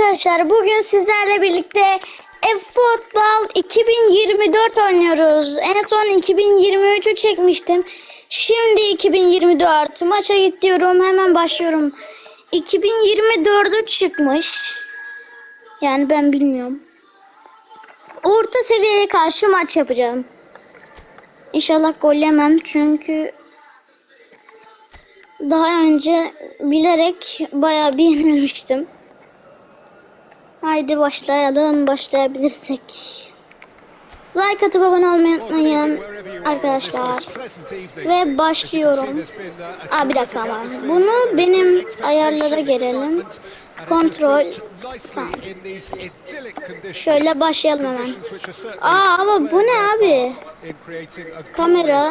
arkadaşlar bugün sizlerle birlikte eFootball 2024 oynuyoruz. En son 2023'ü çekmiştim. Şimdi 2024 maça gidiyorum hemen başlıyorum. 2024'ü çıkmış. Yani ben bilmiyorum. Orta seviyeye karşı maç yapacağım. İnşallah gol yemem çünkü daha önce bilerek bayağı bir yenilmiştim. Haydi başlayalım. Başlayabilirsek. Like atıp abone olmayı unutmayın arkadaşlar. Ve başlıyorum. Aa bir dakika ama. Bunu benim ayarlara gelelim. Kontrol. Tamam. Şöyle başlayalım hemen. Aa ama bu ne abi? Kamera.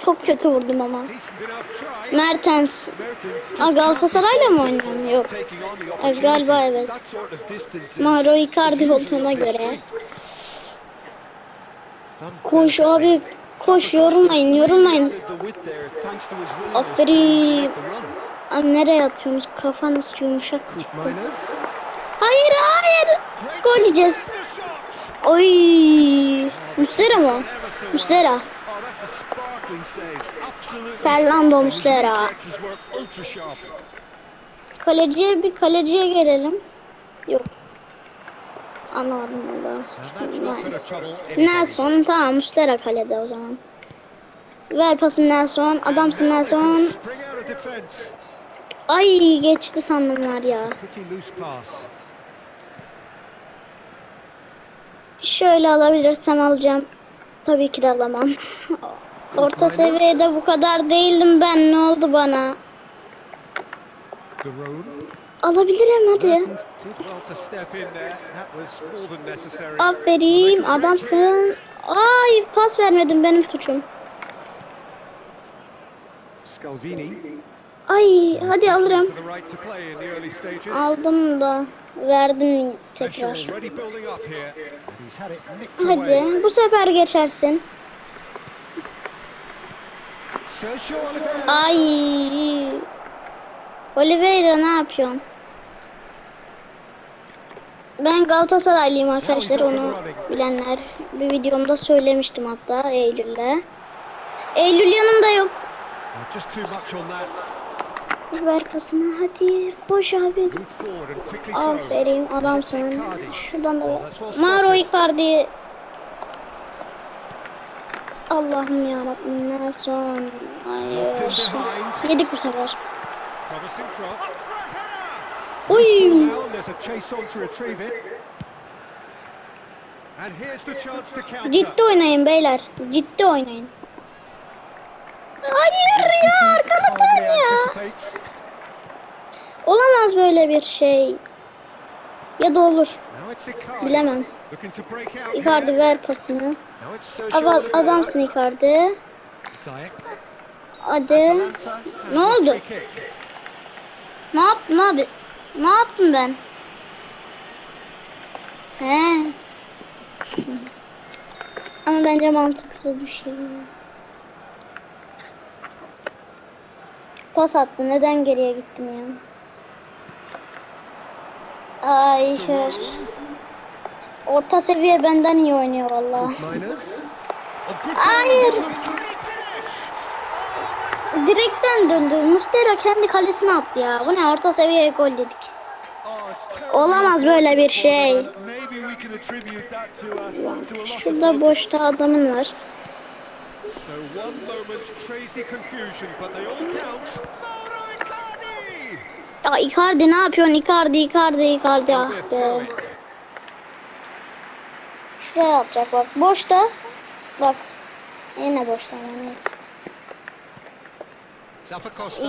Çok kötü vurdum ama. Mertens. Aa, Galatasaray'la mı oynuyorum? Yok. Evet, galiba evet. Mauro Icardi olduğuna göre. Koş abi. Koş yorulmayın yorulmayın. Aferin. Aa, nereye atıyorsunuz? Kafanız yumuşak çıktı. Hayır hayır. Gol yiyeceğiz. Oy. Mustera mı? Mustera. Fernando Muslera. Kaleciye bir kaleciye gelelim. Yok. Anlamadım valla. Nelson tamam Muslera kalede o zaman. Ver pasını Nelson. Adamsın Nelson. Ay geçti sandım var ya. Şöyle alabilirsem alacağım. Tabii ki de alamam. Orta seviyede bu kadar değildim ben. Ne oldu bana? Alabilirim hadi. Aferin adamsın. Ay pas vermedim benim suçum. Ay hadi alırım. Aldım da verdim tekrar. Hadi bu sefer geçersin. Ay. Oliveira ne yapıyorsun? Ben Galatasaraylıyım arkadaşlar onu bilenler. Bir videomda söylemiştim hatta Eylül'le. Eylül yanımda yok. Ver pasını hadi koş abi. Aferin adamsın. Şuradan da ver. Mauro Icardi. Allah'ım yarabbim Nelson. Hayır. Yedik bu sefer. Uy. Ciddi oynayın beyler. Ciddi oynayın. Hayır ya arkalıklar ya. Olamaz böyle bir şey. Ya da olur. Bilemem. Icardi ver pasını. Ama adamsın Icardi. Hadi. Ne oldu? Ne yaptın abi? Ne yaptım ben? He. Ama bence mantıksız bir şey. Pas attı. Neden geriye gittim ya? Ay şer. Orta seviye benden iyi oynuyor valla. Hayır. Direkten döndü. Mustera kendi kalesine attı ya. Bu ne orta seviyeye gol dedik. Olamaz böyle bir şey. Şurada boşta adamın var. So one moment's crazy confusion, but they all count. Mauro Icardi! Ya Icardi ne yapıyorsun? Icardi, Icardi, Icardi. Ah Be. Şuraya atacak bak. Boşta. Bak. Yine boşta ama neyse.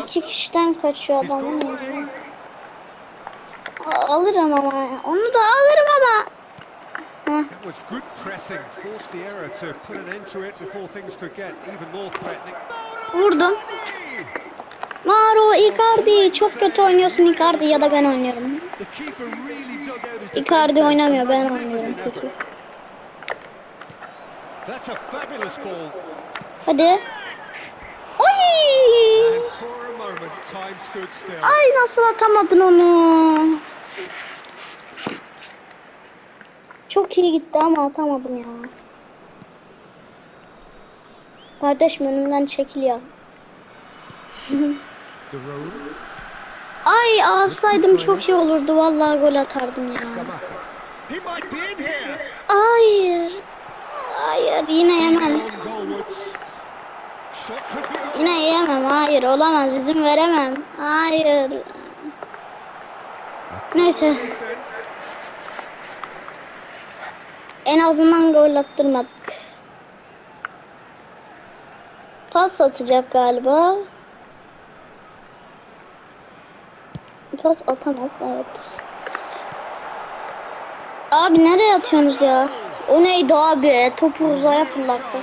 İki kişiden kaçıyor adam. alırım ama. Onu da alırım ama. Heh. That was good pressing, forced the error to put an end to it before things could get even more threatening. Vurdum. Mauro Icardi çok kötü oynuyorsun Icardi ya da ben oynuyorum. Icardi oynamıyor ben oynuyorum kötü. Hadi. Oy! And for a moment, time stood still. Ay nasıl atamadın onu? Çok iyi gitti ama atamadım ya. Kardeşim önümden çekil ya. Ay alsaydım çok iyi olurdu. Vallahi gol atardım ya. Hayır. Hayır yine yemem. Yine yemem. Hayır olamaz. izin veremem. Hayır. Neyse. En azından gol attırmadık. Pas atacak galiba. Pas atamaz evet. Abi nereye atıyorsunuz ya? O neydi abi? Topu uzaya fırlattı.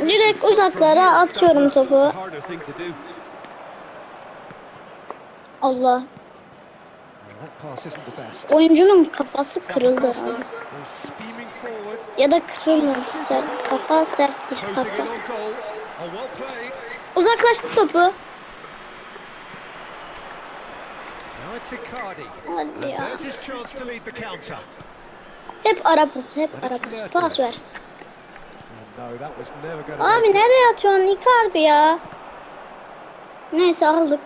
Direkt uzaklara atıyorum topu. Allah. That pass isn't the best. Oyuncunun kafası kırıldı abi. Ya da kırılmadı. Sert, kafa sert. Oh, played. Uzaklaştı topu. Now it's Icardi. Hadi ya. Hep ara pası, hep ara pası. Pas ver. Abi nereye atıyorsun Icardi ya? Neyse aldık.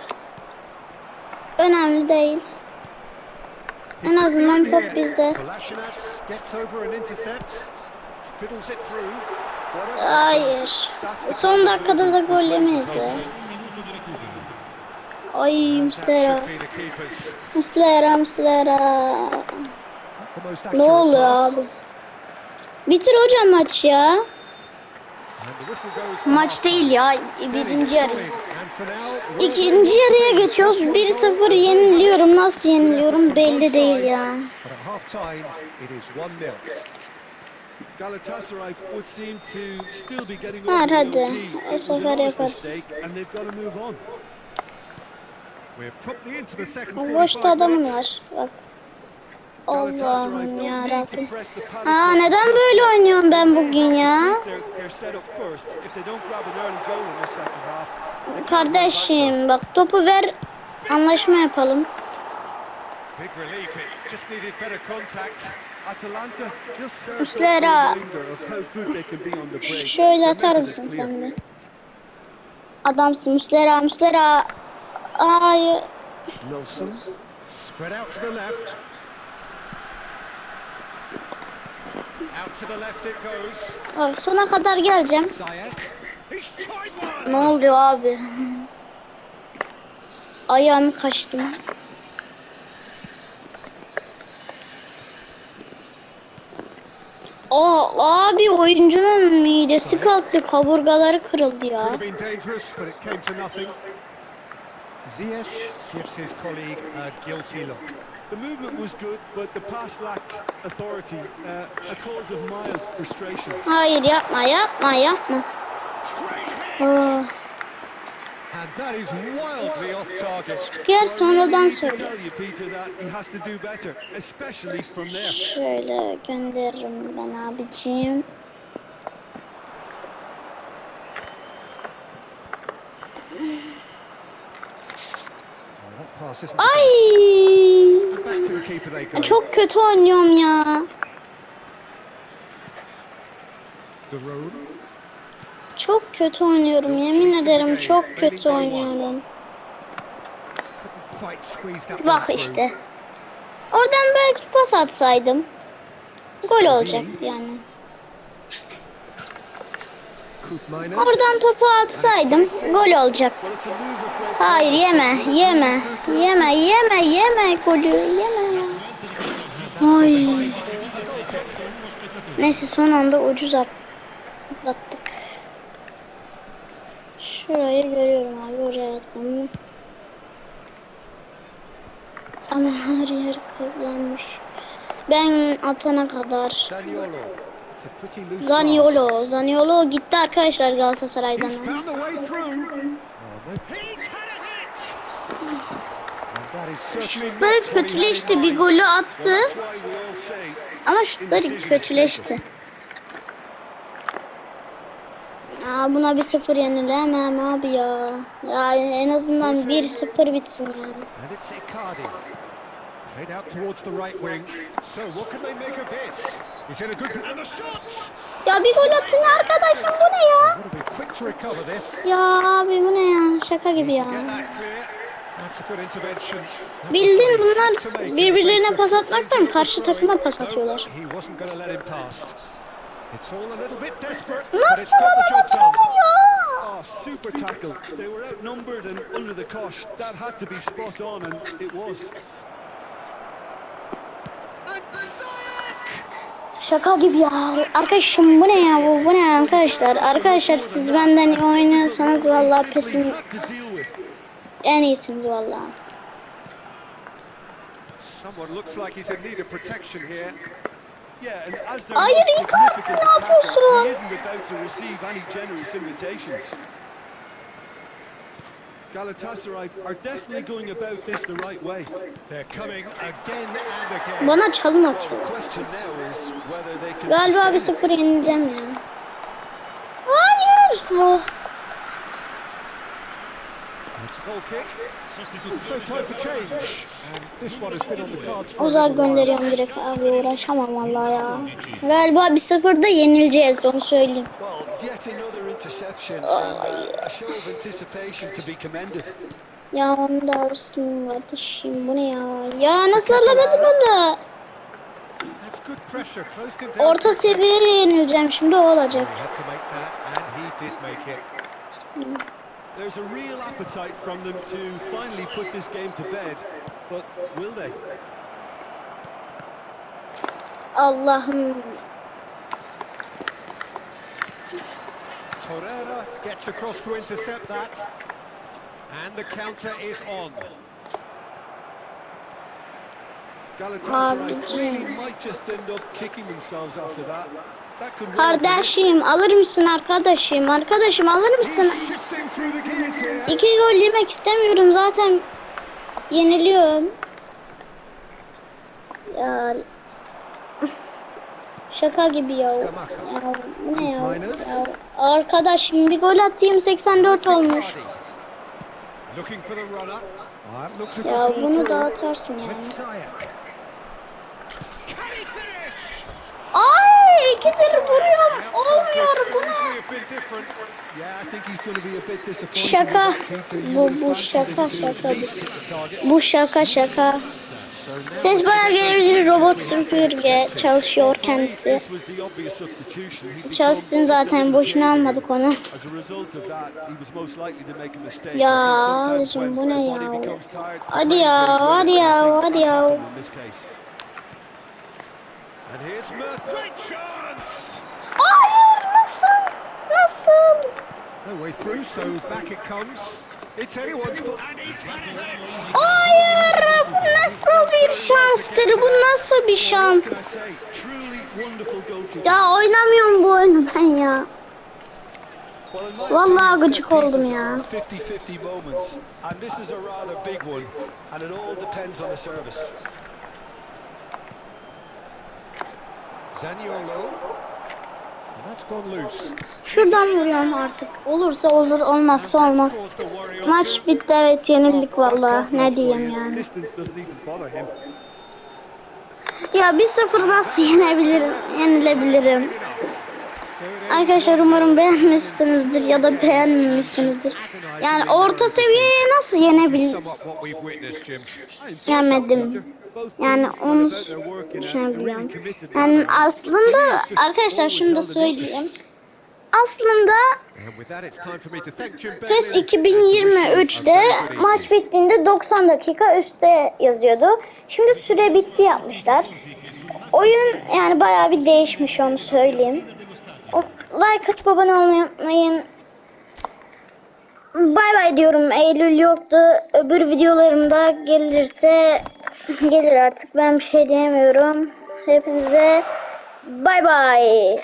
Önemli değil. En azından top bizde. Hayır. Son dakikada da gol ya. Ay Muslera. Muslera, Muslera. Ne oluyor abi? Bitir hocam maç ya. Maç değil ya. Birinci yarı. İkinci yarıya geçiyoruz. Just one 1-0 goal. yeniliyorum. Nasıl yeniliyorum belli değil ya. But at half time, it is 1-0. Galatasaray would seem to still be getting over the sefer yaparız. on. Boşta 45 adamın var. Bak. Allah'ım ya Rabbim. Aa neden böyle oynuyorum ben bugün ya? Kardeşim bak topu ver. Anlaşma yapalım. Muslera. Şöyle atar mısın sen de? Adamsın Muslera Muslera. Ay Nelson spread out to the left. Out to the left it goes. abi sona kadar geleceğim. Ziyech. Ne oluyor abi? Ayağımı kaçtım. Aa, abi oyuncunun midesi kalktı, kaburgaları kırıldı ya. Ziyech gives his colleague a guilty look. The movement was good, but the pass lacked authority, uh, a cause of mild frustration. Hayır yapma, yapma, yapma. Gel sonradan I need to söyle. tell you, Peter, that he has to do better, especially from there. Şöyle gönderirim ben the Ay! the. Çok kötü oynuyorum ya. De Roon. Çok kötü oynuyorum. Yemin ederim çok kötü oynuyorum. Bak işte. Oradan belki pas atsaydım. Gol olacaktı yani. Oradan topu atsaydım gol olacak. Hayır yeme, yeme, yeme, yeme, yeme golü, yeme. Ay. Neyse son anda ucuz atlattık. Şurayı görüyorum abi oraya atlamı. Ama her yer kullanmış. Ben atana kadar. Zaniolo. Zaniolo. Gitti arkadaşlar Galatasaray'dan. Oh, Şutları kötüleşti. Bir golü attı. Ama şutları kötüleşti. Aa, buna bir sıfır yenilemem abi ya. Ya en azından 1-0 bitsin yani. Played out towards the right wing. So what can they make of this? He's in a good... And the shots! Ya bir gol atın arkadaşım bu ne ya? Ya abi bu ne ya? Şaka gibi ya. A bunlar birbirlerine pas atmaktan karşı takıma pas atıyorlar. Nasıl alamadın ya? Oh, super tackle. They were outnumbered and under the cosh. That had to be spot on, and it was. Şaka gibi ya. Arkadaşım bu ne ya bu, bu ne arkadaşlar? Arkadaşlar siz benden iyi oynuyorsanız vallahi pesin en iyisiniz vallahi. Someone looks like he's in need of protection here. Hayır, significant ne yapıyorsun? Galatasaray are definitely going about this the right way. They're coming again and again. Bana Well, atıyor. Galiba bir sıfır yenileceğim ya. Hayır. Oh. It's a goal kick. So time for change. And this one has been on the cards for a Uzak gönderiyorum direkt abi uğraşamam vallahi ya. Galiba bir sıfırda yenileceğiz onu söyleyeyim. Uh. Ya onu da alırsın kardeşim bu ne ya? Ya nasıl alamadın onu? Orta seviyeye yenileceğim şimdi o olacak. He had to make that, and he did make it. There's a real appetite from them to finally put this game to bed, but will they? Allah'ım. Torreira gets across to intercept that. And the counter is on. Galatasaray Abicim. really might just end up kicking themselves after that. Kardeşim alır mısın arkadaşım? Arkadaşım alır mısın? İki gol yemek istemiyorum zaten yeniliyorum. Ya şaka gibi ya. Ya bu ne ya? ya? Arkadaşım bir gol atayım 84 olmuş. Ya bunu da atarsın ya. With Ziyech. Can he finish? Ay ikidir vuruyorum. Olmuyor bu ne? Strangely a bit different. Yeah, I think he's going to be a bit disappointed. Şaka. Bu- bu şaka, şaka. Bu şaka şaka. Ses those gelebilir. Robot süpürge çalışıyor kendisi. Çalışsın zaten boşuna almadık onu. Ya, abicim, bu ne ya? Hadi ya, hadi ya, hadi ya. He's had it. Hayır bu nasıl bir şanstır? Bu nasıl bir şans? Ya oynamıyorum bu oyunu ben ya. Vallahi gıcık oldum ya. are 50-50 moments, and this is a rather big one, and it all depends on the service. Şuradan vuruyorum artık. Olursa olur, olmazsa olmaz. Maç bitti evet yenildik vallahi. Ne diyeyim yani. Ya bir sıfır nasıl yenebilirim? Yenilebilirim. Arkadaşlar umarım beğenmişsinizdir ya da beğenmemişsinizdir. Yani orta seviyeye nasıl yenebil yemedim? Yani onu düşünebiliyorum. Yani aslında arkadaşlar şunu da söyleyeyim. Aslında PES Bentley and to wish you a 2023'de very good evening. maç bittiğinde 90 dakika üstte yazıyordu. Şimdi süre bitti yapmışlar. Oyun yani bayağı bir değişmiş onu söyleyeyim. Like atıp abone olmayı unutmayın. Bay bay diyorum. Eylül yoktu. Öbür videolarımda gelirse gelir artık. Ben bir şey diyemiyorum. Hepinize bay bay.